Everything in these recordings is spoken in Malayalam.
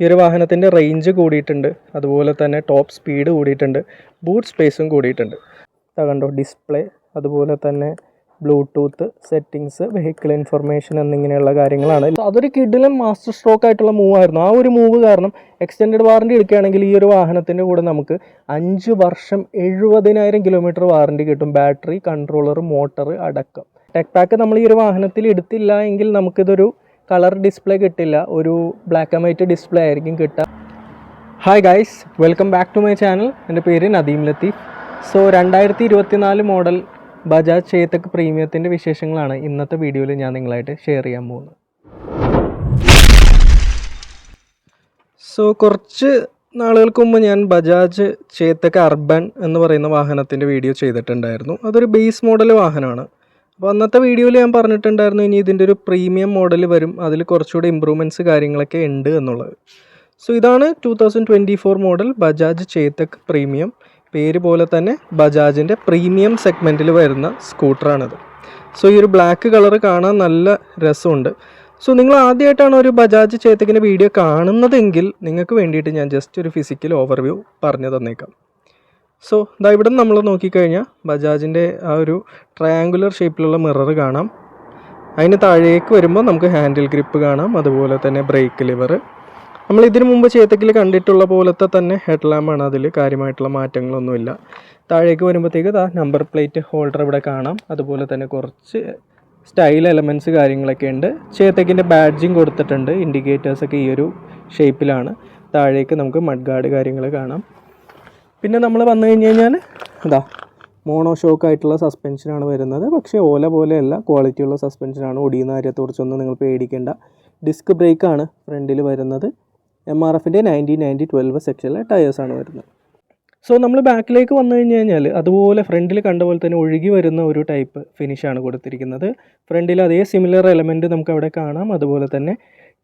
ഈ ഒരു വാഹനത്തിന്റെ റേഞ്ച് കൂടിയിട്ടുണ്ട്. അതുപോലെ തന്നെ ടോപ്പ് സ്പീഡ് കൂടിയിട്ടുണ്ട്. ബൂട്ട് സ്പേസും കൂടിയിട്ടുണ്ട്. കണ്ടോ ഡിസ്പ്ലേ അതുപോലെ തന്നെ ബ്ലൂടൂത്ത് സെറ്റിങ്സ് വെഹിക്കിൾ ഇൻഫർമേഷൻ എന്നിങ്ങനെയുള്ള കാര്യങ്ങളാണ്. അതൊരു കിഡിലും മാസ്റ്റർ സ്ട്രോക്ക് ആയിട്ടുള്ള മൂവ് ആയിരുന്നു. ആ ഒരു മൂവ് കാരണം എക്സ്റ്റെൻഡ് വാറണ്ടി എടുക്കുകയാണെങ്കിൽ ഈ ഒരു വാഹനത്തിന്റെ കൂടെ നമുക്ക് അഞ്ച് വർഷം എഴുപതിനായിരം കിലോമീറ്റർ വാറണ്ടി കിട്ടും. ബാറ്ററി കൺട്രോളർ മോട്ടർ അടക്കം. ടെക് പാക്ക് നമ്മൾ ഈ ഒരു വാഹനത്തിൽ എടുത്തില്ല എങ്കിൽ നമുക്കിതൊരു കളർ ഡിസ്പ്ലേ കിട്ടില്ല. ഒരു ബ്ലാക്ക് ആൻഡ് വൈറ്റ് ഡിസ്പ്ലേ ആയിരിക്കും കിട്ടുക hi guys welcome back to my channel എന്റെ പേര് നദീം ലത്തീഫ്. സോ രണ്ടായിരത്തി ഇരുപത്തിനാല് മോഡൽ ബജാജ് ചേതക് പ്രീമിയത്തിന്റെ വിശേഷങ്ങളാണ് ഇന്നത്തെ വീഡിയോയിൽ ഞാൻ നിങ്ങളായിട്ട് ഷെയർ ചെയ്യാൻ പോകുന്നത്. സോ കുറച്ച് നാളുകൾക്ക് മുമ്പ് ഞാൻ ബജാജ് ചേതക് അർബൻ എന്ന് പറയുന്ന വാഹനത്തിന്റെ വീഡിയോ ചെയ്തിട്ടുണ്ടായിരുന്നു. അതൊരു ബേസ് മോഡൽ വാഹനമാണ്. അപ്പോൾ അന്നത്തെ വീഡിയോയിൽ ഞാൻ പറഞ്ഞിട്ടുണ്ടായിരുന്നു ഇനി ഇതിന്റെ ഒരു പ്രീമിയം മോഡൽ വരും. അതിൽ കുറച്ചുകൂടെ ഇമ്പ്രൂവ്മെന്റ്സ് കാര്യങ്ങളൊക്കെ ഉണ്ട് എന്നുള്ളത്. സോ ഇതാണ് two thousand twenty four model Bajaj Chetak premium പേര് പോലെ തന്നെ ബജാജിന്റെ പ്രീമിയം സെഗ്മെന്റിൽ വരുന്ന സ്കൂട്ടറാണിത് സോ ഈ ഒരു ബ്ലാക്ക് കളർ കാണാൻ നല്ല രസമുണ്ട്. സോ നിങ്ങൾ ആദ്യമായിട്ടാണ് ഒരു ബജാജ് ചേതകിന്റെ വീഡിയോ കാണുന്നതെങ്കിൽ നിങ്ങൾക്ക് വേണ്ടിയിട്ട് ഞാൻ ജസ്റ്റ് ഒരു ഫിസിക്കൽ ഓവർവ്യൂ പറഞ്ഞു തന്നേക്കാം. സോ ഇതാ ഇവിടെ നമ്മൾ നോക്കിക്കഴിഞ്ഞാൽ ബജാജിന്റെ ആ ഒരു ട്രയാങ്കുലർ ഷേപ്പിലുള്ള മിറർ കാണാം. അതിന് താഴേക്ക് വരുമ്പോൾ നമുക്ക് ഹാൻഡിൽ ഗ്രിപ്പ് കാണാം അതുപോലെ തന്നെ ബ്രേക്ക് ലിവർ നമ്മൾ ഇതിനു മുമ്പ് ചേത്തക്കിൽ കണ്ടിട്ടുള്ള പോലത്തെ തന്നെ ഹെഡ് ലാമ്പാണ് അതിൽ കാര്യമായിട്ടുള്ള മാറ്റങ്ങളൊന്നുമില്ല. താഴേക്ക് വരുമ്പോഴത്തേക്ക് ആ നമ്പർ പ്ലേറ്റ് ഹോൾഡർ ഇവിടെ കാണാം. അതുപോലെ തന്നെ കുറച്ച് സ്റ്റൈൽ എലമെന്റ്സ് കാര്യങ്ങളൊക്കെ ഉണ്ട്. ചേത്തക്കിന്റെ ബാഡ്ജിങ് കൊടുത്തിട്ടുണ്ട്. ഇൻഡിക്കേറ്റേഴ്സൊക്കെ ഈ ഒരു ഷേപ്പിലാണ് താഴേക്ക് നമുക്ക് മഡ് ഗാർഡ് കാര്യങ്ങൾ കാണാം. പിന്നെ നമ്മൾ വന്നു കഴിഞ്ഞ് കഴിഞ്ഞാൽ അതാ മോണോ ഷോക്ക് ആയിട്ടുള്ള സസ്പെൻഷനാണ് വരുന്നത്. പക്ഷേ ഓല പോലെയല്ല ക്വാളിറ്റിയുള്ള സസ്പെൻഷനാണ് ഒടിയുന്ന കാര്യത്തെക്കുറിച്ചൊന്നും നിങ്ങൾ പേടിക്കേണ്ട. ഡിസ്ക് ബ്രേക്കാണ് ഫ്രണ്ടിൽ വരുന്നത്. എം ആർ എഫിന്റെ നയന്റീൻ നയന്റി ട്വൽവ് സെക്ഷനിലെ ടയേഴ്സാണ് വരുന്നത്. സോ നമ്മൾ ബാക്കിലേക്ക് വന്നു കഴിഞ്ഞ് കഴിഞ്ഞാൽ അതുപോലെ ഫ്രണ്ടിൽ കണ്ട പോലെ തന്നെ ഒഴുകി വരുന്ന ഒരു ടൈപ്പ് ഫിനിഷാണ് കൊടുത്തിരിക്കുന്നത്. ഫ്രണ്ടിൽ അതേ സിമിലർ എലമെന്റ് നമുക്ക് അവിടെ കാണാം. അതുപോലെ തന്നെ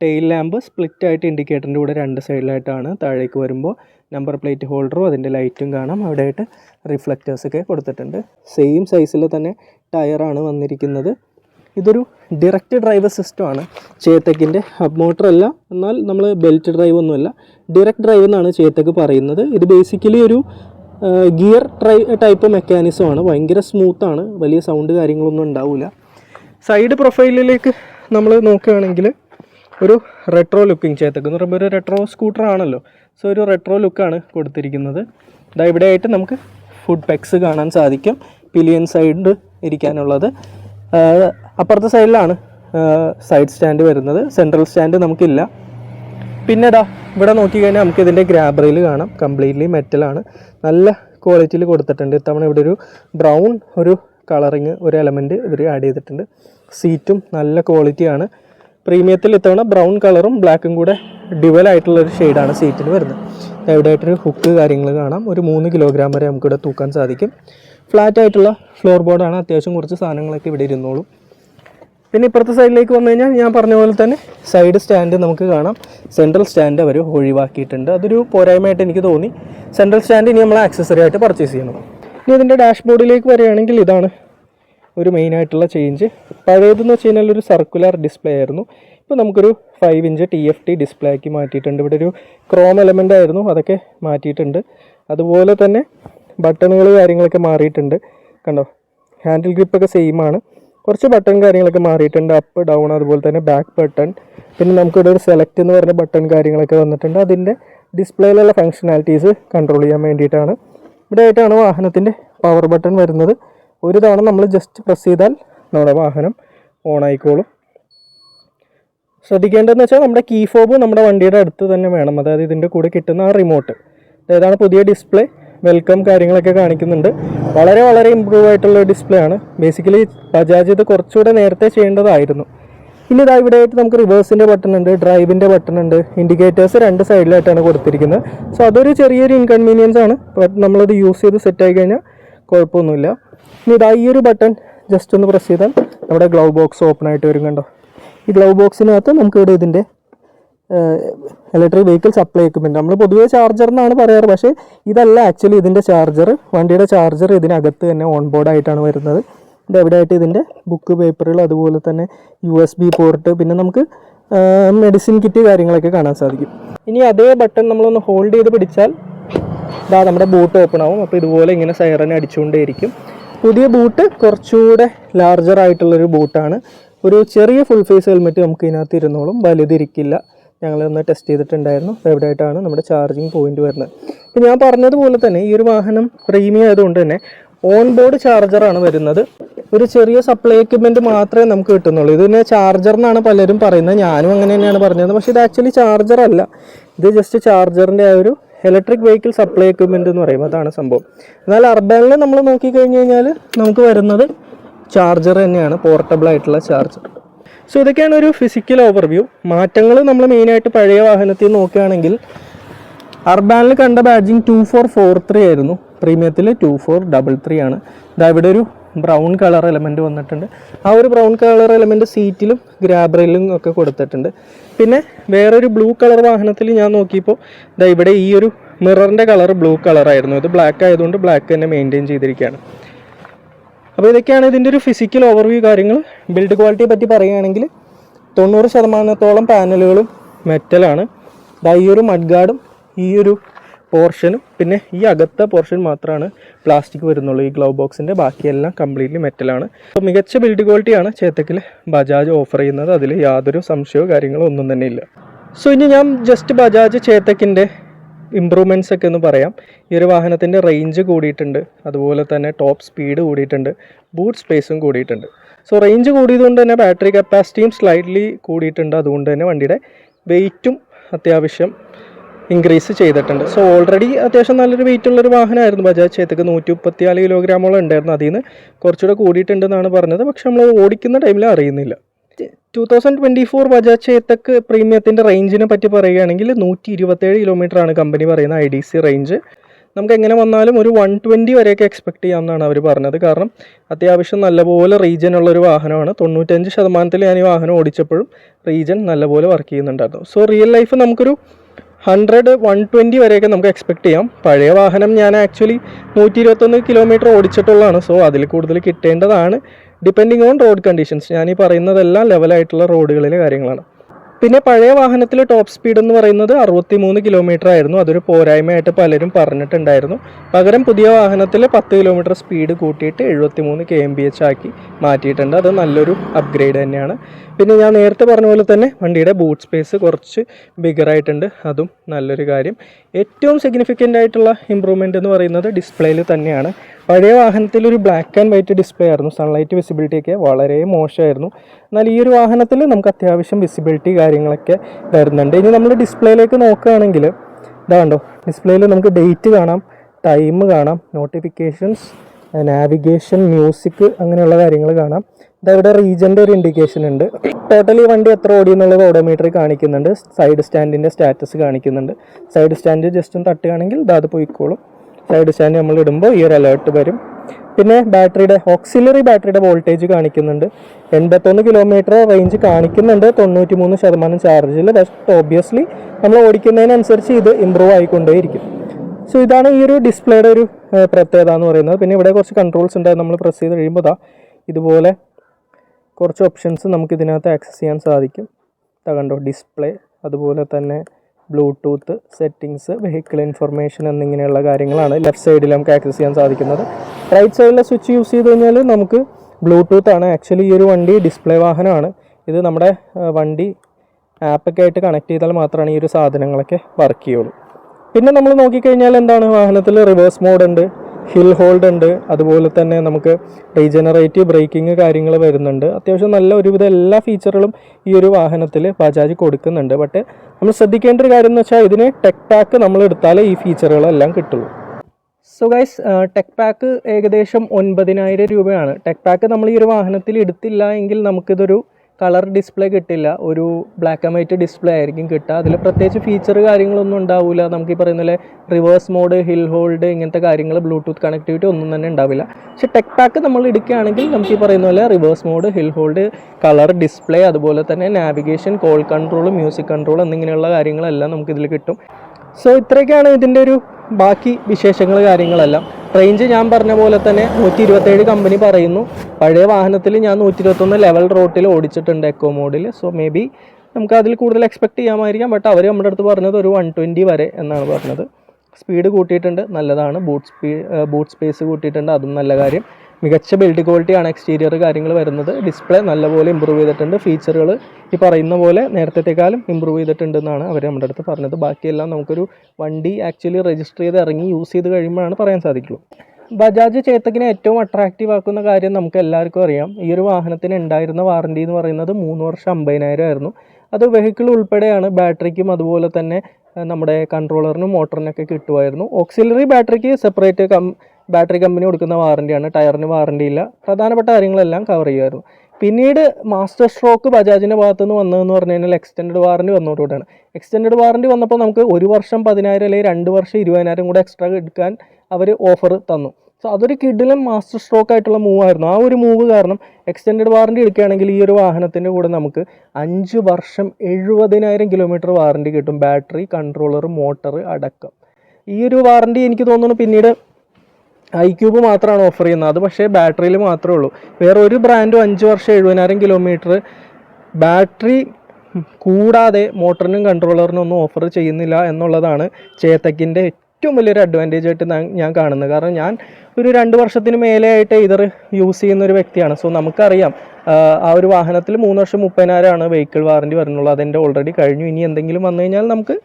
ടെയിൽ ലാമ്പ് സ്പ്ലിറ്റ് ആയിട്ട് ഇൻഡിക്കേറ്ററിന്റെ കൂടെ രണ്ട് സൈഡിലായിട്ടാണ് താഴേക്ക് വരുമ്പോൾ നമ്പർ പ്ലേറ്റ് ഹോൾഡറും അതിന്റെ ലൈറ്റും കാണാം. അവിടെയായിട്ട് റിഫ്ലക്റ്റേഴ്സൊക്കെ കൊടുത്തിട്ടുണ്ട്. സെയിം സൈസിൽ തന്നെ ടയറാണ് വന്നിരിക്കുന്നത്. ഇതൊരു ഡിറക്റ്റ് ഡ്രൈവ് സിസ്റ്റമാണ് ചേത്തക്കിന്റെ ഹബ് മോട്ടർ അല്ല. എന്നാൽ നമ്മൾ ബെൽറ്റ് ഡ്രൈവ് ഒന്നുമല്ല. ഡിറക്റ്റ് ഡ്രൈവ് എന്നാണ് ചേത്തക്ക് പറയുന്നത്. ഇത് ബേസിക്കലി ഒരു ഗിയർ ട്രൈ ടൈപ്പ് മെക്കാനിസം ആണ്. ഭയങ്കര സ്മൂത്താണ് വലിയ സൗണ്ട് കാര്യങ്ങളൊന്നും ഉണ്ടാവില്ല സൈഡ് പ്രൊഫൈലിലേക്ക് നമ്മൾ നോക്കുകയാണെങ്കിൽ ഒരു റെട്രോ ലുക്കിങ് ചേത്തക്ക് എന്ന് പറയുമ്പോൾ ഒരു റെട്രോ സ്കൂട്ടർ ആണല്ലോ. സോ ഒരു റെട്രോ ലുക്കാണ് കൊടുത്തിരിക്കുന്നത്. ഇതാ ഇവിടെയായിട്ട് നമുക്ക് ഫുഡ് പെക്സ് കാണാൻ സാധിക്കും. പിലിയൻ സൈഡ് ഇരിക്കാനുള്ളത്. അപ്പുറത്തെ സൈഡിലാണ് സൈഡ് സ്റ്റാൻഡ് വരുന്നത്. സെൻട്രൽ സ്റ്റാൻഡ് നമുക്കില്ല. പിന്നെ ഇതാ ഇവിടെ നോക്കിക്കഴിഞ്ഞാൽ നമുക്ക് ഇതിന്റെ ഗ്രാബറിയിൽ കാണാം കംപ്ലീറ്റ്ലി മെറ്റലാണ് നല്ല ക്വാളിറ്റിയിൽ കൊടുത്തിട്ടുണ്ട്. ഇത്തവണ ഇവിടെ ഒരു ബ്രൗൺ ഒരു കളറിങ് ഒരു എലമെന്റ് ഇവർ ആഡ് ചെയ്തിട്ടുണ്ട്. സീറ്റും നല്ല ക്വാളിറ്റിയാണ് പ്രീമിയത്തിൽ ഇത്തവണ ബ്രൗൺ കളറും ബ്ലാക്കും കൂടെ ഡിവൽ ആയിട്ടുള്ള ഒരു ഷെയ്ഡാണ് സീറ്റിന് വരുന്നത്. എവിടെയായിട്ടൊരു ഹുക്ക് കാര്യങ്ങൾ കാണാം. ഒരു മൂന്ന് കിലോഗ്രാം വരെ നമുക്കിവിടെ തൂക്കാൻ സാധിക്കും. ഫ്ലാറ്റ് ആയിട്ടുള്ള ഫ്ലോർ ബോർഡാണ് അത്യാവശ്യം കുറച്ച് സാധനങ്ങളൊക്കെ ഇവിടെ ഇരുന്നോളും. പിന്നെ ഇപ്പുറത്തെ സൈഡിലേക്ക് വന്നു കഴിഞ്ഞാൽ ഞാൻ പറഞ്ഞ പോലെ തന്നെ സൈഡ് സ്റ്റാൻഡ് നമുക്ക് കാണാം. സെൻട്രൽ സ്റ്റാൻഡ് അവർ ഒഴിവാക്കിയിട്ടുണ്ട്. അതൊരു പോരായ്മയായിട്ട് എനിക്ക് തോന്നി. സെൻട്രൽ സ്റ്റാൻഡ് ഇനി നമ്മൾ ആക്സസറി ആയിട്ട് പർച്ചേസ് ചെയ്യണം ഇനി ഇതിന്റെ ഡാഷ്ബോർഡിലേക്ക് വരികയാണെങ്കിൽ ഇതാണ് ഒരു മെയിൻ ആയിട്ടുള്ള ചേഞ്ച് പഴയതെന്ന് വെച്ച് കഴിഞ്ഞാൽ ഒരു സർക്കുലർ ഡിസ്പ്ലേ ആയിരുന്നു. ഇപ്പോൾ നമുക്കൊരു five inch T F T display ആക്കി മാറ്റിയിട്ടുണ്ട്. ഇവിടെ ഒരു ക്രോം എലമെന്റ് ആയിരുന്നു. അതൊക്കെ മാറ്റിയിട്ടുണ്ട്. അതുപോലെ തന്നെ ബട്ടണുകൾ കാര്യങ്ങളൊക്കെ മാറിയിട്ടുണ്ട്. കണ്ടോ? ഹാൻഡിൽ ഗ്രിപ്പൊക്കെ സെയിം ആണ്. കുറച്ച് ബട്ടൺ കാര്യങ്ങളൊക്കെ മാറിയിട്ടുണ്ട്. അപ്പ് ഡൗൺ അതുപോലെ തന്നെ ബാക്ക് ബട്ടൺ പിന്നെ നമുക്കിവിടെ ഒരു സെലക്ട് എന്ന് പറഞ്ഞ ബട്ടൺ കാര്യങ്ങളൊക്കെ വന്നിട്ടുണ്ട്. അതിന്റെ ഡിസ്പ്ലേയിലുള്ള ഫങ്ഷനാലിറ്റീസ് കൺട്രോൾ ചെയ്യാൻ വേണ്ടിയിട്ടാണ്. ഇവിടെ ആയിട്ടാണ് വാഹനത്തിന്റെ പവർ ബട്ടൺ വരുന്നത്. ഒരു തവണ നമ്മൾ ജസ്റ്റ് പ്രസ് ചെയ്താൽ നമ്മുടെ വാഹനം ഓൺ ആയിക്കോളും. ശ്രദ്ധിക്കേണ്ടതെന്ന് വെച്ചാൽ നമ്മുടെ കീ ഫോബ് നമ്മുടെ വണ്ടിയുടെ അടുത്ത് തന്നെ വേണം. അതായത് ഇതിന്റെ കൂടെ കിട്ടുന്ന ആ റിമോട്ട് അതായതാണ് പുതിയ ഡിസ്പ്ലേ വെൽക്കം കാര്യങ്ങളൊക്കെ കാണിക്കുന്നുണ്ട്. വളരെ വളരെ ഇമ്പ്രൂവ് ആയിട്ടുള്ള ഡിസ്പ്ലേ ആണ്. ബേസിക്കലി ബജാജ് ഇത് കുറച്ചുകൂടെ നേരത്തെ ചെയ്യേണ്ടതായിരുന്നു. ഇനി ഇതാ ഇവിടെ ആയിട്ട് നമുക്ക് റിവേഴ്സിന്റെ ബട്ടൺ ഉണ്ട് ഡ്രൈവിന്റെ ബട്ടൺ ഉണ്ട്. ഇൻഡിക്കേറ്റേഴ്സ് രണ്ട് സൈഡിലായിട്ടാണ് കൊടുത്തിരിക്കുന്നത്. സോ അതൊരു ചെറിയൊരു ഇൻകൺവീനിയൻസ് ആണ്. ബട്ട് നമ്മളത് യൂസ് ചെയ്ത് സെറ്റ് ആയി കഴിഞ്ഞാൽ കുഴപ്പമൊന്നുമില്ല. ഇനി ഇതാ ഈ ഒരു ബട്ടൺ ജസ്റ്റ് ഒന്ന് പ്രസ് ചെയ്താൽ നമ്മുടെ ഗ്ലൗ ബോക്സ് ഓപ്പൺ ആയിട്ട് വരും കണ്ടോ? ഈ ഗ്ലൗ ബോക്സിനകത്ത് നമുക്ക് ഇവിടെ ഇതിന്റെ ഇലക്ട്രിക് വെഹിക്കിൾ സപ്ലൈ എക്യുപ്മെന്റ് നമ്മൾ പൊതുവേ ചാർജർ എന്നാണ് പറയാറ്. പക്ഷേ ഇതല്ല ആക്ച്വലി ഇതിന്റെ ചാർജർ വണ്ടിയുടെ ചാർജർ ഇതിനകത്ത് തന്നെ ഓൺ ബോർഡ് ആയിട്ടാണ് വരുന്നത്. ഇത് എവിടെയായിട്ട് ഇതിന്റെ ബുക്ക് പേപ്പറുകൾ അതുപോലെ തന്നെ യു എസ് ബി പോർട്ട് പിന്നെ നമുക്ക് മെഡിസിൻ കിറ്റ് കാര്യങ്ങളൊക്കെ കാണാൻ സാധിക്കും. ഇനി അതേ ബട്ടൺ നമ്മളൊന്ന് ഹോൾഡ് ചെയ്ത് പിടിച്ചാൽ ഇതാ നമ്മുടെ ബൂട്ട് ഓപ്പൺ ആവും. അപ്പോൾ ഇതുപോലെ ഇങ്ങനെ സൈറനെ അടിച്ചുകൊണ്ടേയിരിക്കും. പുതിയ ബൂട്ട് കുറച്ചുകൂടെ ലാർജർ ആയിട്ടുള്ളൊരു ബൂട്ടാണ് ഒരു ചെറിയ ഫുൾ ഫേസ് ഹെൽമെറ്റ് നമുക്ക് ഇതിനകത്ത് ഇരുന്നോളും. വലുതിരിക്കില്ല. ഞങ്ങൾ ഒന്ന് ടെസ്റ്റ് ചെയ്തിട്ടുണ്ടായിരുന്നു എവിടെയായിട്ടാണ് നമ്മുടെ ചാർജിങ് പോയിന്റ് വരുന്നത്. ഇപ്പം ഞാൻ പറഞ്ഞതുപോലെ തന്നെ ഈ ഒരു വാഹനം പ്രീമിയം ആയതുകൊണ്ട് തന്നെ ഓൺ ബോർഡ് ചാർജറാണ് വരുന്നത്. ഒരു ചെറിയ സപ്ലൈ എക്യുപ്മെന്റ് മാത്രമേ നമുക്ക് കിട്ടുന്നുള്ളൂ. ഇതിനെ ചാർജർ എന്നാണ് പലരും പറയുന്നത്. ഞാനും അങ്ങനെ തന്നെയാണ് പറഞ്ഞത് പക്ഷേ ഇത് ആക്ച്വലി ചാർജർ അല്ല. ഇത് ജസ്റ്റ് ചാർജറിന്റെ ആ ഒരു ഇലക്ട്രിക് വെഹിക്കിൾ സപ്ലൈ എക്യുപ്മെന്റ് എന്ന് പറയും. അതാണ് സംഭവം. എന്നാൽ അർബാനിൽ നമ്മൾ നോക്കിക്കഴിഞ്ഞ് കഴിഞ്ഞാൽ നമുക്ക് വരുന്നത് ചാർജർ തന്നെയാണ് പോർട്ടബിൾ ആയിട്ടുള്ള ചാർജർ സോ ഇതൊക്കെയാണ് ഒരു ഫിസിക്കൽ ഓവർവ്യൂ മാറ്റങ്ങൾ നമ്മൾ മെയിനായിട്ട് പഴയ വാഹനത്തിൽ നോക്കുകയാണെങ്കിൽ അർബാനിൽ കണ്ട badging two four four three ആയിരുന്നു. പ്രീമിയത്തിൽ ടു ഫോർ ഡബിൾ ത്രീ ആണ്. ഇതാ ഇവിടെ ഒരു ബ്രൗൺ കളർ എലമെന്റ് വന്നിട്ടുണ്ട്. ആ ഒരു ബ്രൗൺ കളർ എലമെന്റ് സീറ്റിലും ഗ്രാബറിലും ഒക്കെ കൊടുത്തിട്ടുണ്ട്. പിന്നെ വേറൊരു ബ്ലൂ കളർ വാഹനത്തിൽ ഞാൻ നോക്കിയപ്പോൾ ഇതാ ഇവിടെ ഈ ഒരു മിററിന്റെ കളർ ബ്ലൂ കളറായിരുന്നു ഇത് ബ്ലാക്ക് ആയതുകൊണ്ട് ബ്ലാക്ക് തന്നെ മെയിന്റെയിൻ ചെയ്തിരിക്കുകയാണ്. അപ്പോൾ ഇതൊക്കെയാണ് ഇതിന്റെ ഒരു ഫിസിക്കൽ ഓവർവ്യൂ കാര്യങ്ങൾ ബിൽഡ് ക്വാളിറ്റിയെ പറ്റി പറയുകയാണെങ്കിൽ തൊണ്ണൂറ് ശതമാനത്തോളം പാനലുകളും മെറ്റലാണ് ഈ ഒരു മഡ്ഗാർഡും ഈ ഒരു പോർഷനും പിന്നെ ഈ അകത്ത പോർഷൻ മാത്രമാണ് പ്ലാസ്റ്റിക് വരുന്നുള്ളൂ ഈ ഗ്ലൗ ബോക്സിന്റെ ബാക്കിയെല്ലാം കംപ്ലീറ്റ്ലി മെറ്റലാണ്. അപ്പോൾ മികച്ച ബിൽഡ് ക്വാളിറ്റിയാണ് ചേത്തക്കിൽ ബജാജ് ഓഫർ ചെയ്യുന്നത് അതിൽ യാതൊരു സംശയമോ കാര്യങ്ങളോ ഒന്നും തന്നെ ഇല്ല. സോ ഇനി ഞാൻ ജസ്റ്റ് ബജാജ് ചേത്തക്കിന്റെ ഇമ്പ്രൂവ്മെന്റ്സ് ഒക്കെ ഒന്ന് പറയാം. ഈ ഒരു വാഹനത്തിന്റെ റേഞ്ച് കൂടിയിട്ടുണ്ട് അതുപോലെ തന്നെ ടോപ്പ് സ്പീഡ് കൂടിയിട്ടുണ്ട് ബൂട്ട് സ്പേസും കൂടിയിട്ടുണ്ട്. സോ റേഞ്ച് കൂടിയതുകൊണ്ട് തന്നെ ബാറ്ററി കപ്പാസിറ്റിയും സ്ലൈഡ്ലി കൂടിയിട്ടുണ്ട് അതുകൊണ്ട് തന്നെ വണ്ടിയുടെ വെയിറ്റും അത്യാവശ്യം ഇൻക്രീസ് ചെയ്തിട്ടുണ്ട്. സോ ഓൾറെഡി അത്യാവശ്യം നല്ലൊരു വെയിറ്റ് ഉള്ളൊരു വാഹനമായിരുന്നു. ബജാജ് ചേത്തക്ക് നൂറ്റി മുപ്പത്തിനാല് കിലോഗ്രാമോളം ഉണ്ടായിരുന്നു. അതിൽ നിന്ന് കുറച്ചുകൂടെ കൂടിയിട്ടുണ്ടെന്നാണ് പറഞ്ഞത്. പക്ഷെ നമ്മൾ ഓടിക്കുന്ന ടൈമിൽ അറിയുന്നില്ല. Two thousand twenty four Bajaj Chetak പ്രീമിയത്തിന്റെ റേഞ്ചിനെ പറ്റി പറയുകയാണെങ്കിൽ നൂറ്റി ഇരുപത്തേഴ് കിലോമീറ്റർ ആണ് കമ്പനി പറയുന്ന ഐ ഡി സി റേഞ്ച് നമുക്ക് എങ്ങനെ വന്നാലും ഒരു വൺ ട്വന്റി വരെയൊക്കെ എക്സ്പെക്ട് ചെയ്യാമെന്നാണ് അവർ പറഞ്ഞത്. കാരണം അത്യാവശ്യം നല്ലപോലെ റീജൻ ഉള്ളൊരു വാഹനമാണ്. തൊണ്ണൂറ്റഞ്ച് ശതമാനത്തിൽ ഞാൻ ഈ വാഹനം ഓടിച്ചപ്പോഴും റീജൻ നല്ലപോലെ വർക്ക് ചെയ്യുന്നുണ്ടായിരുന്നു. സോ റിയൽ ലൈഫ് നമുക്കൊരു ഹൺഡ്രഡ് വൺ ട്വന്റി വരെയൊക്കെ നമുക്ക് എക്സ്പെക്ട് ചെയ്യാം. പഴയ വാഹനം ഞാൻ ആക്ച്വലി നൂറ്റി ഇരുപത്തൊന്ന് കിലോമീറ്റർ ഓടിച്ചിട്ടുള്ളതാണ്. സോ അതിൽ കൂടുതൽ കിട്ടേണ്ടതാണ്. ഡിപ്പെൻഡിങ് ഓൺ റോഡ് കണ്ടീഷൻസ് ഞാൻ ഈ പറയുന്നതെല്ലാം ലെവലായിട്ടുള്ള റോഡുകളിലെ കാര്യങ്ങളാണ്. പിന്നെ പഴയ വാഹനത്തിൽ ടോപ്പ് സ്പീഡ് എന്ന് പറയുന്നത് അറുപത്തി മൂന്ന് കിലോമീറ്റർ ആയിരുന്നു. അതൊരു പോരായ്മയായിട്ട് പലരും പറഞ്ഞിട്ടുണ്ടായിരുന്നു. പകരം പുതിയ വാഹനത്തിൽ പത്ത് കിലോമീറ്റർ സ്പീഡ് കൂട്ടിയിട്ട് എഴുപത്തി മൂന്ന് കെ എം ബി എച്ച് ആക്കി മാറ്റിയിട്ടുണ്ട്. അത് നല്ലൊരു അപ്ഗ്രേഡ് തന്നെയാണ്. പിന്നെ ഞാൻ നേരത്തെ പറഞ്ഞ പോലെ തന്നെ വണ്ടിയുടെ ബൂട്ട് സ്പേസ് കുറച്ച് ബിഗറായിട്ടുണ്ട് അതും നല്ലൊരു കാര്യം. ഏറ്റവും സിഗ്നിഫിക്കന്റ് ആയിട്ടുള്ള ഇമ്പ്രൂവ്മെന്റ് എന്ന് പറയുന്നത് ഡിസ്പ്ലേയിൽ തന്നെയാണ്. പഴയ വാഹനത്തിൽ ഒരു ബ്ലാക്ക് ആൻഡ് വൈറ്റ് ഡിസ്പ്ലേ ആയിരുന്നു. സൺലൈറ്റ് വിസിബിലിറ്റിയൊക്കെ വളരെ മോശമായിരുന്നു. എന്നാൽ ഈ ഒരു വാഹനത്തിൽ നമുക്ക് അത്യാവശ്യം വിസിബിലിറ്റി കാര്യങ്ങളൊക്കെ വരുന്നുണ്ട്. ഇനി നമ്മൾ ഡിസ്പ്ലേയിലേക്ക് നോക്കുകയാണെങ്കിൽ ഇതാണ്ടോ ഡിസ്പ്ലേയിൽ നമുക്ക് ഡേറ്റ് കാണാം ടൈം കാണാം നോട്ടിഫിക്കേഷൻസ് നാവിഗേഷൻ മ്യൂസിക് അങ്ങനെയുള്ള കാര്യങ്ങൾ കാണാം. ഇതവിടെ റീജന്റെ ഒരു ഇൻഡിക്കേഷൻ ഉണ്ട്. ടോട്ടലി വണ്ടി എത്ര ഓടി എന്നുള്ളത് ഓഡോമീറ്ററിൽ കാണിക്കുന്നുണ്ട്. സൈഡ് സ്റ്റാൻഡിന്റെ സ്റ്റാറ്റസ് കാണിക്കുന്നുണ്ട്. സൈഡ് സ്റ്റാൻഡ് ജസ്റ്റ് ഒന്ന് തട്ടുകയാണെങ്കിൽ അത് പോയിക്കോളും. സൈഡ് സ്റ്റാൻഡ് നമ്മൾ ഇടുമ്പോൾ ഈ ഒരു അലേർട്ട് വരും. പിന്നെ ബാറ്ററിയുടെ ഓക്സിലറി ബാറ്ററിയുടെ വോൾട്ടേജ് കാണിക്കുന്നുണ്ട്. എൺപത്തൊന്ന് കിലോമീറ്റർ റേഞ്ച് കാണിക്കുന്നുണ്ട്. തൊണ്ണൂറ്റി മൂന്ന് ശതമാനം ചാർജിൽ ബട്ട് ഓബിയസ്ലി നമ്മൾ ഓടിക്കുന്നതിനനുസരിച്ച് ഇത് ഇമ്പ്രൂവ് ആയിക്കൊണ്ടേയിരിക്കും. സോ ഇതാണ് ഈ ഒരു ഡിസ്പ്ലേയുടെ ഒരു പ്രത്യേകത എന്ന് പറയുന്നത്. പിന്നെ ഇവിടെ കുറച്ച് കൺട്രോൾസ് ഉണ്ട്. നമ്മൾ പ്രസ് ചെയ്ത് കഴിയുമ്പോൾ ദാ ഇതുപോലെ കുറച്ച് ഓപ്ഷൻസ് നമുക്ക് ഇതിനകത്ത് ആക്സസ് ചെയ്യാൻ സാധിക്കും. കണ്ടോ? ഡിസ്പ്ലേ അതുപോലെ തന്നെ ബ്ലൂടൂത്ത് സെറ്റിംഗ്സ് വെഹിക്കിൾ ഇൻഫർമേഷൻ എന്നിങ്ങനെയുള്ള കാര്യങ്ങളാണ് ലെഫ്റ്റ് സൈഡിൽ നമുക്ക് ആക്സസ് ചെയ്യാൻ സാധിക്കുന്നത്. റൈറ്റ് സൈഡിലെ സ്വിച്ച് യൂസ് ചെയ്ത് കഴിഞ്ഞാൽ നമുക്ക് ബ്ലൂടൂത്ത് ആണ്. ആക്ച്വലി ഈ ഒരു വണ്ടി ഡിസ്പ്ലേ വാഹനമാണ്. ഇത് നമ്മുടെ വണ്ടി ആപ്പൊക്കെ ആയിട്ട് കണക്ട് ചെയ്താൽ മാത്രമാണ് ഈ ഒരു സാധനങ്ങളൊക്കെ വർക്ക് ചെയ്യുള്ളൂ. പിന്നെ നമ്മൾ നോക്കിക്കഴിഞ്ഞാൽ എന്താണ്? വാഹനത്തിൽ റിവേഴ്സ് മോഡ് ഉണ്ട് ഹിൽ ഹോൾഡ് ഉണ്ട്. അതുപോലെ തന്നെ നമുക്ക് റീജനറേറ്റീവ് ബ്രേക്കിംഗ് കാര്യങ്ങൾ വരുന്നുണ്ട്. അത്യാവശ്യം നല്ല ഒരുവിധ എല്ലാ ഫീച്ചറുകളും ഈ ഒരു വാഹനത്തിൽ ബജാജ് കൊടുക്കുന്നുണ്ട്. ബട്ട് നമ്മൾ ശ്രദ്ധിക്കേണ്ട ഒരു കാര്യം എന്ന് വെച്ചാൽ ഇതിന് ടെക് പാക്ക് നമ്മൾ എടുത്താലേ ഈ ഫീച്ചറുകളെല്ലാം കിട്ടുള്ളൂ. സോ ഗൈസ് ടെക് പാക്ക് ഏകദേശം ഒൻപതിനായിരം രൂപയാണ്. ടെക് പാക്ക് നമ്മൾ ഈ ഒരു വാഹനത്തിൽ എടുത്തില്ല എങ്കിൽ നമുക്കിതൊരു കളർ ഡിസ്പ്ലേ കിട്ടില്ല. ഒരു ബ്ലാക്ക് ആൻഡ് വൈറ്റ് ഡിസ്പ്ലേ ആയിരിക്കും കിട്ടുക. അതിൽ പ്രത്യേകിച്ച് ഫീച്ചർ കാര്യങ്ങളൊന്നും ഉണ്ടാവില്ല നമുക്ക് ഈ പറയുന്ന പോലെ റിവേഴ്സ് മോഡ് ഹിൽ ഹോൾഡ് ഇങ്ങനത്തെ കാര്യങ്ങൾ ബ്ലൂടൂത്ത് കണക്ടിവിറ്റി ഒന്നും തന്നെ ഉണ്ടാവില്ല. പക്ഷേ ടെക് പാക്ക് നമ്മൾ എടുക്കുകയാണെങ്കിൽ നമുക്ക് ഈ പറയുന്ന പോലെ reverse mode hill hold colour display അതുപോലെ തന്നെ navigation call control music control എന്നിങ്ങനെയുള്ള കാര്യങ്ങളെല്ലാം നമുക്കിതിൽ കിട്ടും. സോ ഇത്രയൊക്കെയാണ് ഇതിന്റെ ഒരു ബാക്കി വിശേഷങ്ങൾ കാര്യങ്ങളെല്ലാം. റേഞ്ച് ഞാൻ പറഞ്ഞ പോലെ തന്നെ നൂറ്റി ഇരുപത്തേഴ് കമ്പനി പറയുന്നു. പഴയ വാഹനത്തിൽ ഞാൻ നൂറ്റി ഇരുപത്തൊന്ന് ലെവൽ റോട്ടിൽ ഓടിച്ചിട്ടുണ്ട് എക്കോ മോഡിൽ സോ മേ ബി നമുക്ക് അതിൽ കൂടുതൽ എക്സ്പെക്ട് ചെയ്യാമായിരിക്കാം. ബട്ട് അവർ നമ്മുടെ അടുത്ത് പറഞ്ഞത് ഒരു വൺ ട്വന്റി വരെ എന്നാണ് പറഞ്ഞത്. സ്പീഡ് കൂട്ടിയിട്ടുണ്ട്. നല്ലതാണ്. ബൂട്ട് സ്പീ ബൂട്ട് സ്പേസ് കൂട്ടിയിട്ടുണ്ട്. അതും നല്ല കാര്യം. മികച്ച ബിൽഡ് ക്വാളിറ്റിയാണ് എക്സ്റ്റീരിയർ കാര്യങ്ങൾ വരുന്നത്. ഡിസ്പ്ലേ നല്ലപോലെ ഇമ്പ്രൂവ് ചെയ്തിട്ടുണ്ട്. ഫീച്ചറുകൾ ഈ പറയുന്ന പോലെ നേരത്തേക്കാളും ഇമ്പ്രൂവ് ചെയ്തിട്ടുണ്ട് എന്നാണ് അവർ നമ്മുടെ അടുത്ത് പറഞ്ഞത്. ബാക്കിയെല്ലാം നമുക്കൊരു വണ്ടി ആക്ച്വലി രജിസ്റ്റർ ചെയ്ത് ഇറങ്ങി യൂസ് ചെയ്ത് കഴിയുമ്പോഴാണ് പറയാൻ സാധിക്കുള്ളൂ. ബജാജ് ചേത്തക്കിനെ ഏറ്റവും അട്രാക്റ്റീവ് ആക്കുന്ന കാര്യം നമുക്ക് എല്ലാവർക്കും അറിയാം. ഈ ഒരു വാഹനത്തിന് ഉണ്ടായിരുന്ന വാറണ്ടി എന്ന് പറയുന്നത് മൂന്ന് വർഷം അമ്പതിനായിരം ആയിരുന്നു. അത് വെഹിക്കിൾ ഉൾപ്പെടെയാണ് ബാറ്ററിക്കും അതുപോലെ തന്നെ നമ്മുടെ കൺട്രോളറിനും മോട്ടറിനൊക്കെ കിട്ടുമായിരുന്നു. ഓക്സിലറി ബാറ്ററിക്ക് സെപ്പറേറ്റ് കം ബാറ്ററി കമ്പനി കൊടുക്കുന്ന വാറന്റിയാണ് ടയറിന് വാറന്റി ഇല്ല. പ്രധാനപ്പെട്ട കാര്യങ്ങളെല്ലാം കവർ ചെയ്യുമായിരുന്നു. പിന്നീട് മാസ്റ്റർ സ്ട്രോക്ക് ബജാജിന്റെ ഭാഗത്തുനിന്ന് വന്നതെന്ന് പറഞ്ഞു കഴിഞ്ഞാൽ എക്സ്റ്റൻഡ് വാറണ്ടി വന്നതോടുകൂടിയാണ് എക്സ്റ്റൻഡ് വാറണ്ടി വന്നപ്പോൾ നമുക്ക് ഒരു വർഷം പതിനായിരം അല്ലെങ്കിൽ രണ്ട് വർഷം ഇരുപതിനായിരം കൂടെ എക്സ്ട്രാ എടുക്കാൻ അവർ ഓഫർ തന്നു. സോ അതൊരു കിഡിലും മാസ്റ്റർ സ്ട്രോക്ക് ആയിട്ടുള്ള മൂവായിരുന്നു ആ ഒരു മൂവ് കാരണം എക്സ്റ്റൻഡ് വാറണ്ടി എടുക്കുകയാണെങ്കിൽ ഈ ഒരു വാഹനത്തിന്റെ കൂടെ നമുക്ക് അഞ്ച് വർഷം എഴുപതിനായിരം കിലോമീറ്റർ വാറണ്ടി കിട്ടും. ബാറ്ററി കൺട്രോളർ മോട്ടർ അടക്കം. ഈ ഒരു വാറണ്ടി എനിക്ക് തോന്നുന്നു പിന്നീട് ഐ ക്യൂബ് മാത്രമാണ് ഓഫർ ചെയ്യുന്നത്. അത് പക്ഷേ ബാറ്ററിയിൽ മാത്രമേ ഉള്ളൂ. വേറെ ഒരു ബ്രാൻഡും അഞ്ച് വർഷം എഴുപതിനായിരം കിലോമീറ്റർ ബാറ്ററി കൂടാതെ മോട്ടറിനും കൺട്രോളറിനും ഒന്നും ഓഫർ ചെയ്യുന്നില്ല എന്നുള്ളതാണ് ചേത്തക്കിന്റെ ഏറ്റവും വലിയൊരു അഡ്വാന്റേജ് ആയിട്ട് ഞാൻ- കാണുന്നത്. കാരണം ഞാൻ ഒരു രണ്ട് വർഷത്തിന് മേലെ ആയിട്ട് ഇതർ യൂസ് ചെയ്യുന്ന ഒരു വ്യക്തിയാണ്. സോ നമുക്കറിയാം ആ ഒരു വാഹനത്തിൽ മൂന്ന് വർഷം മുപ്പതിനായിരമാണ് വെഹിക്കിൾ വാറന്റി വരുന്നുള്ളൂ. അതെന്റെ ഓൾറെഡി കഴിഞ്ഞു. ഇനി എന്തെങ്കിലും വന്നു കഴിഞ്ഞാൽ നമുക്ക്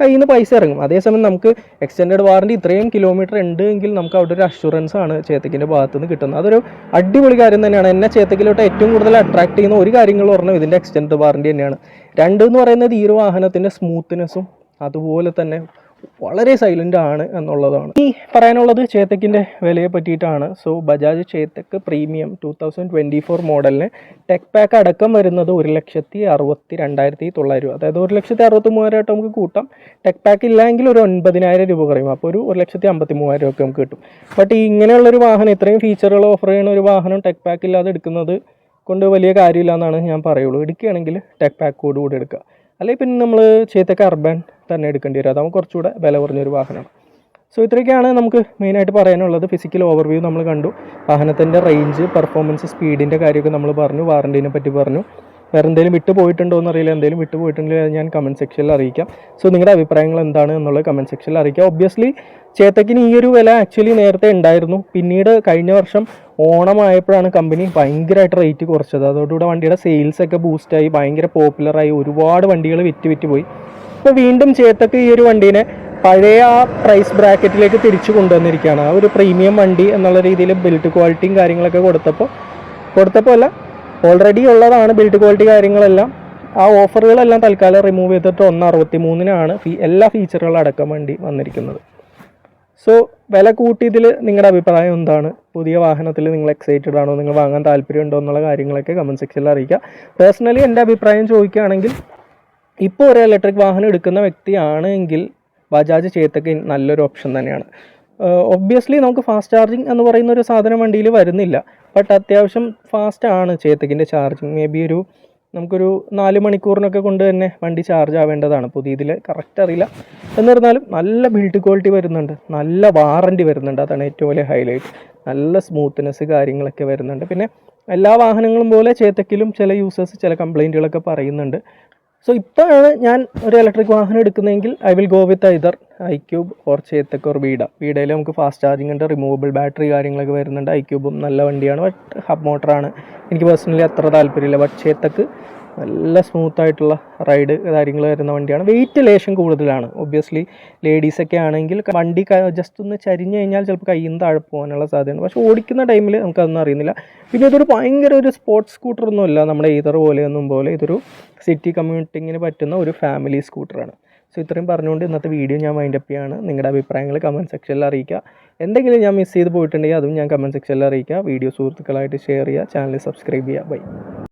കയ്യിൽ നിന്ന് പൈസ ഇറങ്ങും. അതേസമയം നമുക്ക് എക്സ്റ്റൻഡ് വാറണ്ടി ഇത്രയും കിലോമീറ്റർ ഉണ്ട് എങ്കിൽ നമുക്ക് അവിടെ ഒരു അഷുറൻസ് ആണ് ചേത്തക്കിന്റെ ഭാഗത്ത് നിന്ന് കിട്ടുന്നത്. അതൊരു അടിപൊളി കാര്യം തന്നെയാണ്. എന്നെ ചേത്തക്കിലോട്ട് ഏറ്റവും കൂടുതൽ അട്രാക്ട് ചെയ്യുന്ന ഒരു കാര്യങ്ങൾ പറഞ്ഞാൽ ഇതിന്റെ എക്സ്റ്റൻഡ് വാറണ്ടി തന്നെയാണ്. രണ്ട് എന്ന് പറയുന്നത് ഈ ഒരു വാഹനത്തിന്റെ സ്മൂത്ത്നെസ്സും അതുപോലെ തന്നെ വളരെ സൈലന്റ് ആണ് എന്നുള്ളതാണ്. ഈ പറയാനുള്ളത് ചേത്തക്കിന്റെ വിലയെ പറ്റിയിട്ടാണ്. So Bajaj Chetak premium two thousand twenty four മോഡലിന് ടെക് പാക്ക് അടക്കം വരുന്നത് ഒരു ലക്ഷത്തി അറുപത്തി രണ്ടായിരത്തി തൊള്ളായിരം രൂപ. അതായത് ഒരു ലക്ഷത്തി അറുപത്തി മൂവായിരമായിട്ട് നമുക്ക് കൂട്ടാം. ടെക് പാക്ക് ഇല്ലെങ്കിൽ ഒരു ഒൻപതിനായിരം രൂപ കുറയും. അപ്പോൾ ഒരു ഒരു ലക്ഷത്തി അമ്പത്തി മൂവായിരം ഒക്കെ നമുക്ക് കിട്ടും. ബട്ട് ഇങ്ങനെയുള്ളൊരു വാഹനം ഇത്രയും ഫീച്ചറുകൾ ഓഫർ ചെയ്യുന്ന ഒരു വാഹനം ടെക് പാക്ക് ഇല്ലാതെ എടുക്കുന്നത് കൊണ്ട് വലിയ കാര്യമില്ല എന്നാണ് ഞാൻ പറയുള്ളൂ. എടുക്കുകയാണെങ്കിൽ ടെക് പാക്ക് കൂടി എടുക്കുക. അല്ലെങ്കിൽ പിന്നെ നമ്മൾ ചേത്തക്ക അർബൻ തന്നെ എടുക്കേണ്ടി വരും. അതാകുമ്പോൾ കുറച്ചുകൂടെ വില കുറഞ്ഞൊരു വാഹനമാണ്. സോ ഇത്രയൊക്കെയാണ് നമുക്ക് മെയിനായിട്ട് പറയാനുള്ളത്. ഫിസിക്കൽ ഓവർവ്യൂ നമ്മൾ കണ്ടു. വാഹനത്തിന്റെ റേഞ്ച് പെർഫോമൻസ് സ്പീഡിന്റെ കാര്യമൊക്കെ നമ്മൾ പറഞ്ഞു. വാറണ്ടീനെ പറ്റി പറഞ്ഞു. വേറെ എന്തെങ്കിലും വിട്ടു പോയിട്ടുണ്ടോ എന്ന് അറിയില്ല എന്തെങ്കിലും വിട്ടു പോയിട്ടുണ്ടെങ്കിൽ ഞാൻ കമന്റ് സെക്ഷനിൽ അറിയിക്കാം. സോ നിങ്ങളുടെ അഭിപ്രായങ്ങൾ എന്താണ് എന്നുള്ളത് കമന്റ് സെക്ഷനിൽ അറിയിക്കാം. ഒബ്വിയസ്ലി ചേത്തക്കിന് ഈ ഒരു വില ആക്ച്വലി നേരത്തെ ഉണ്ടായിരുന്നു. പിന്നീട് കഴിഞ്ഞ വർഷം ഓണമായപ്പോഴാണ് കമ്പനി ഭയങ്കരമായിട്ട് റേറ്റ് കുറച്ചത്. അതോടുകൂടെ വണ്ടിയുടെ സെയിൽസ് ഒക്കെ ബൂസ്റ്റായി ഭയങ്കര പോപ്പുലറായി ഒരുപാട് വണ്ടികൾ വിറ്റ് വിറ്റ് പോയി. ഇപ്പോൾ വീണ്ടും ചേത്തക്ക് ഈ ഒരു വണ്ടീനെ പഴയ ആ പ്രൈസ് ബ്രാക്കറ്റിലേക്ക് തിരിച്ചു കൊണ്ടുവന്നിരിക്കുകയാണ്. ആ ഒരു പ്രീമിയം വണ്ടി എന്നുള്ള രീതിയിൽ ബിൽഡ് ക്വാളിറ്റിയും കാര്യങ്ങളൊക്കെ കൊടുത്തപ്പോൾ കൊടുത്തപ്പോൾ അല്ല ഓൾറെഡി ഉള്ളതാണ് ബിൽഡ് ക്വാളിറ്റി കാര്യങ്ങളെല്ലാം. ആ ഓഫറുകളെല്ലാം തൽക്കാലം റിമൂവ് ചെയ്തിട്ട് ഒന്ന് അറുപത്തി മൂന്നിനാണ് ഫീ- എല്ലാ ഫീച്ചറുകളും അടക്കം വേണ്ടി വന്നിരിക്കുന്നത്. സോ വില കൂട്ടിയതിൽ നിങ്ങളുടെ അഭിപ്രായം എന്താണ്? പുതിയ വാഹനത്തിൽ നിങ്ങൾ എക്സൈറ്റഡ് ആണോ? നിങ്ങൾ വാങ്ങാൻ താല്പര്യമുണ്ടോ എന്നുള്ള കാര്യങ്ങളൊക്കെ കമന്റ് സെക്ഷനിൽ അറിയിക്കുക പേഴ്സണലി എന്റെ അഭിപ്രായം ചോദിക്കുകയാണെങ്കിൽ ഇപ്പോൾ ഒരു ഇലക്ട്രിക് വാഹനം എടുക്കുന്ന വ്യക്തിയാണെങ്കിൽ ബജാജ് ചേത്തക്ക് നല്ലൊരു ഓപ്ഷൻ തന്നെയാണ്. ഒബ്വിയസ്ലി നമുക്ക് ഫാസ്റ്റ് ചാർജിങ് എന്ന് പറയുന്ന ഒരു സാധനം വണ്ടിയിൽ വരുന്നില്ല. ബട്ട് അത്യാവശ്യം ഫാസ്റ്റ് ആണ് ചേത്തക്കിന്റെ ചാർജിങ് മേ ബി ഒരു നമുക്കൊരു നാല് മണിക്കൂറിനൊക്കെ കൊണ്ട് തന്നെ വണ്ടി ചാർജ് ആവേണ്ടതാണ്. പുതിയതിൽ കറക്റ്റ് അറിയില്ല. എന്നിരുന്നാലും നല്ല ബിൽഡ് ക്വാളിറ്റി വരുന്നുണ്ട്. നല്ല വാറന്റി വരുന്നുണ്ട്. അതാണ് ഏറ്റവും വലിയ ഹൈലൈറ്റ് നല്ല സ്മൂത്ത്നെസ് കാര്യങ്ങളൊക്കെ വരുന്നുണ്ട്. പിന്നെ എല്ലാ വാഹനങ്ങളും പോലെ ചേത്തക്കിലും ചില യൂസേഴ്സ് ചില കംപ്ലൈന്റുകളൊക്കെ പറയുന്നുണ്ട്. സോ ഇപ്പോഴാണ് ഞാൻ ഒരു ഇലക്ട്രിക് വാഹനം എടുക്കുന്നതെങ്കിൽ I will go with either iQube or Chetak or Vida വീടയിൽ നമുക്ക് ഫാസ്റ്റ് ചാർജിങ് ഉണ്ട് റിമൂവബിൾ ബാറ്ററി കാര്യങ്ങളൊക്കെ വരുന്നുണ്ട്. ഐ ക്യൂബും നല്ല വണ്ടിയാണ് ബട്ട് ഹബ് മോട്ടറാണ് എനിക്ക് പേഴ്സണലി അത്ര താല്പര്യമില്ല ബട്ട് ചേത്തക്ക് നല്ല സ്മൂത്ത് ആയിട്ടുള്ള റൈഡ് കാര്യങ്ങൾ വരുന്ന വണ്ടിയാണ്. വെയിറ്റ് ലേശം കൂടുതലാണ്. ഒബ്വിയസ്ലി ലേഡീസൊക്കെ ആണെങ്കിൽ വണ്ടി ജസ്റ്റ് ഒന്ന് ചരിഞ്ഞു കഴിഞ്ഞാൽ ചിലപ്പോൾ കയ്യിൽ നിന്ന് താഴെ പോകാനുള്ള സാധ്യതയുണ്ട്. പക്ഷേ ഓടിക്കുന്ന ടൈമിൽ നമുക്കതൊന്നും അറിയുന്നില്ല. പിന്നെ ഇതൊരു ഭയങ്കര ഒരു സ്പോർട്സ് സ്കൂട്ടറൊന്നുമല്ല നമ്മുടെ ഈതർ പോലെയൊന്നും പോലെ ഇതൊരു സിറ്റി കമ്മ്യൂട്ടിങ്ങിന് പറ്റുന്ന ഒരു ഫാമിലി സ്കൂട്ടറാണ് സോ ഇത്രയും പറഞ്ഞുകൊണ്ട് ഇന്നത്തെ വീഡിയോ ഞാൻ മൈൻഡ് അപ്പ് നിങ്ങളുടെ അഭിപ്രായങ്ങൾ കമന്റ് സെക്ഷനിൽ അറിയിക്കുക. എന്തെങ്കിലും ഞാൻ മിസ് ചെയ്ത് പോയിട്ടുണ്ടെങ്കിൽ അതും ഞാൻ കമന്റ് സെക്ഷനിൽ അറിയിക്കുക. വീഡിയോ സുഹൃത്തുക്കളായിട്ട് ഷെയർ ചെയ്യുക. ചാനൽ സബ്സ്ക്രൈബ് ചെയ്യുക. ബൈ